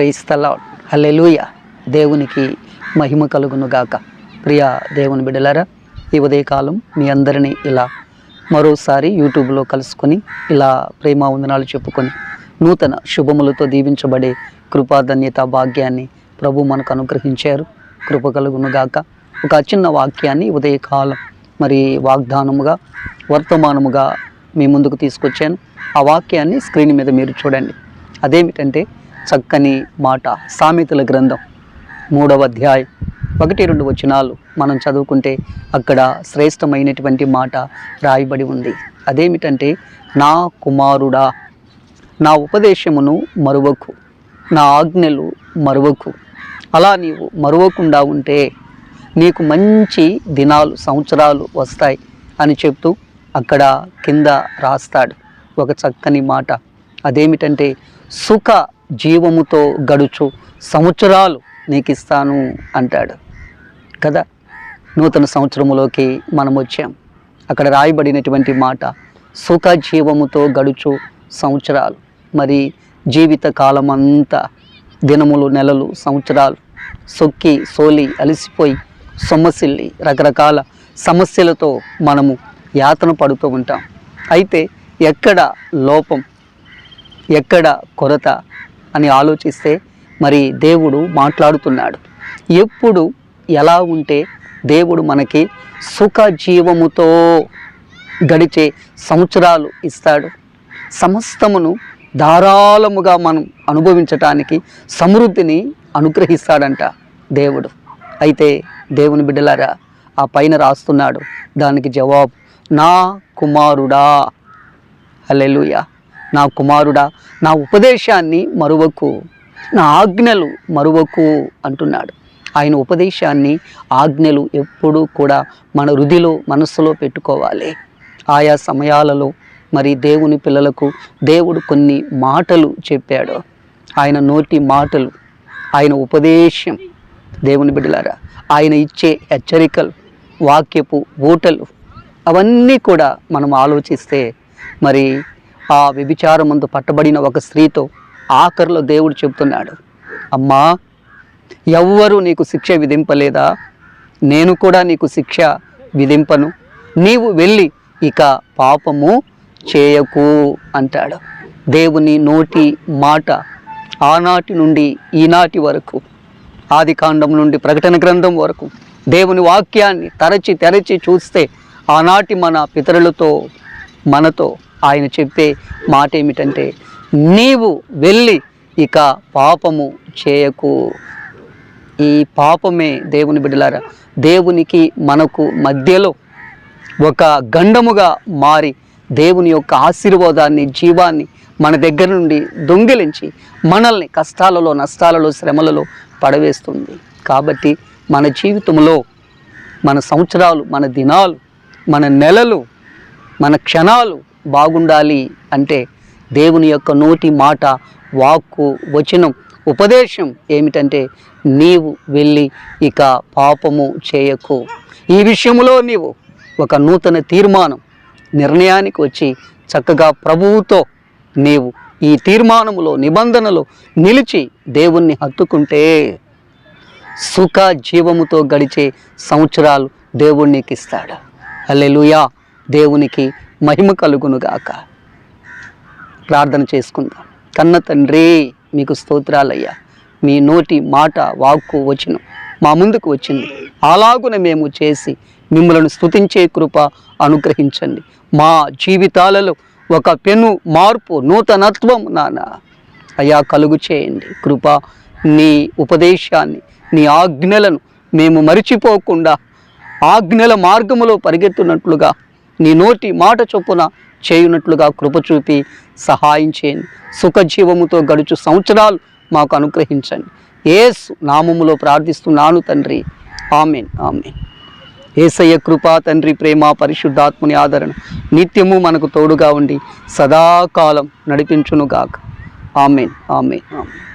ప్రైస్తలా హల్లెలూయ దేవునికి మహిమ కలుగును గాక ప్రియ దేవుని బిడలారా ఈ ఉదయకాలం మీ అందరినీ ఇలా మరోసారి యూట్యూబ్లో కలుసుకొని ఇలా ప్రేమ వందనాలు చెప్పుకొని నూతన శుభములతో దీవించబడే కృపాధన్యత భాగ్యాన్ని ప్రభు మనకు అనుగ్రహించారు. కృప కలుగును గాక ఒక చిన్న వాక్యాన్ని ఉదయకాలం మరి వాగ్దానముగా వర్తమానముగా మీ ముందుకు తీసుకొచ్చాను. ఆ వాక్యాన్ని స్క్రీన్ మీద మీరు చూడండి. అదేమిటంటే చక్కని మాట సామెతల గ్రంథం. మూడవ అధ్యాయం. ఒకటి రెండు వచనాలు మనం చదువుకుంటే అక్కడ శ్రేష్టమైనటువంటి మాట రాయబడి ఉంది. అదేమిటంటే నా కుమారుడా నా ఉపదేశమును మరువకు నా ఆజ్ఞలు మరువకు. అలా నీవు మరువకుండా ఉంటే నీకు మంచి దినాలు సంవత్సరాలు వస్తాయి అని చెప్తూ అక్కడ కింద రాస్తాడు ఒక చక్కని మాట. అదేమిటంటే సుఖ జీవముతో గడుచు సంవత్సరాలు నీకు ఇస్తాను అంటాడు. కదా? నూతన సంవత్సరములోకి మనం వచ్చాం. అక్కడ రాయబడినటువంటి మాట సుఖ జీవముతో గడుచు సంవత్సరాలు. మరి జీవిత కాలం అంతా దినములు నెలలు సంవత్సరాలు సొక్కి సోలి అలసిపోయి సొమ్మసిల్లి రకరకాల సమస్యలతో మనము యాతన పడుతూ ఉంటాం. అయితే ఎక్కడ లోపం ఎక్కడ కొరత అని ఆలోచిస్తే మరి దేవుడు మాట్లాడుతున్నాడు. ఎప్పుడు ఎలా ఉంటే దేవుడు మనకి సుఖ జీవముతో గడిచే సంవత్సరాలు ఇస్తాడు. సమస్తమును ధారాళముగా మనం అనుభవించటానికి సమృద్ధిని అనుగ్రహిస్తాడంట దేవుడు. అయితే దేవుని బిడ్డలారా ఆ పైన రాస్తున్నాడు. దానికి జవాబు నా కుమారుడా. హల్లెలూయ. నా కుమారుడా నా ఉపదేశాన్ని మరువకు నా ఆజ్ఞలు మరువకు అంటున్నాడు. ఆయన ఉపదేశాన్ని ఆజ్ఞలు ఎప్పుడూ కూడా మన హృదిలో మనస్సులో పెట్టుకోవాలి. ఆయా సమయాలలో మరి దేవుని పిల్లలకు దేవుడు కొన్ని మాటలు చెప్పాడు. ఆయన నోటి మాటలు ఆయన ఉపదేశం. దేవుని బిడ్డలారా ఆయన ఇచ్చే హెచ్చరికలు వాక్యపు ఊటలు అవన్నీ కూడా మనం ఆలోచిస్తే మరి ఆ వ్యభిచారమందు పట్టబడిన ఒక స్త్రీతో ఆఖరిలో దేవుడు చెబుతున్నాడు అమ్మా ఎవ్వరూ నీకు శిక్ష విధింపలేదా? నేను కూడా నీకు శిక్ష విధింపను. నీవు వెళ్ళి ఇక పాపము చేయకు అంటాడు. దేవుని నోటి మాట ఆనాటి నుండి ఈనాటి వరకు ఆది కాండం నుండి ప్రకటన గ్రంథం వరకు దేవుని వాక్యాన్ని తరచి తెరచి చూస్తే ఆనాటి మన పితరులతో మనతో ఆయన చెప్పే మాట ఏమిటంటే నీవు వెళ్ళి ఇక పాపము చేయకు. ఈ పాపమే దేవుని బిడ్డలారా దేవునికి మనకు మధ్యలో ఒక గండముగా మారి దేవుని యొక్క ఆశీర్వాదాన్ని జీవాన్ని మన దగ్గర నుండి దొంగిలించి మనల్ని కష్టాలలో నష్టాలలో శ్రమలలో పడవేస్తుంది. కాబట్టి మన జీవితంలో మన సంవత్సరాలు మన దినాలు మన నెలలు మన క్షణాలు బాగుండాలి అంటే దేవుని యొక్క నోటి మాట వాక్కు వచనం ఉపదేశం ఏమిటంటే నీవు వెళ్ళి ఇక పాపము చేయకు. ఈ విషయంలో నీవు ఒక నూతన తీర్మానం నిర్ణయానికి వచ్చి చక్కగా ప్రభువుతో నీవు ఈ తీర్మానములో నిబంధనలో నిలిచి దేవుణ్ణి హత్తుకుంటే సుఖ జీవముతో గడిచే సంవత్సరాలు దేవుణ్ణికి నీకు ఇస్తాడు హల్లెలూయా. దేవునికి మహిమ కలుగునుగాక. ప్రార్థన చేసుకుందాం. కన్న తండ్రి మీకు స్తోత్రాలయ్యా. మీ నోటి మాట వాక్కు వచ్చిన. మా ముందుకు వచ్చింది. అలాగున మేము చేసి మిమ్మల్ని స్థుతించే కృప అనుగ్రహించండి. మా జీవితాలలో ఒక పెను మార్పు నూతనత్వం నాన్న అయ్యా కలుగు చేయండి. కృప నీ ఉపదేశాన్ని నీ ఆజ్ఞలను మేము మరిచిపోకుండా ఆజ్ఞల మార్గములో పరిగెత్తున్నట్లుగా నీ నోటి మాట చొప్పున చేయునట్లుగా కృప చూపి సహాయం చేయండి సుఖజీవముతో గడుచు సంవత్సరాలు మాకు అనుగ్రహించండి. ఏసు నామములో ప్రార్థిస్తున్నాను తండ్రి. Amen amen. ఏసయ్య కృపా తండ్రి ప్రేమ పరిశుద్ధాత్ముని ఆదరణ నిత్యము మనకు తోడుగా ఉండి సదాకాలం నడిపించునుగాక. Amen amen amen.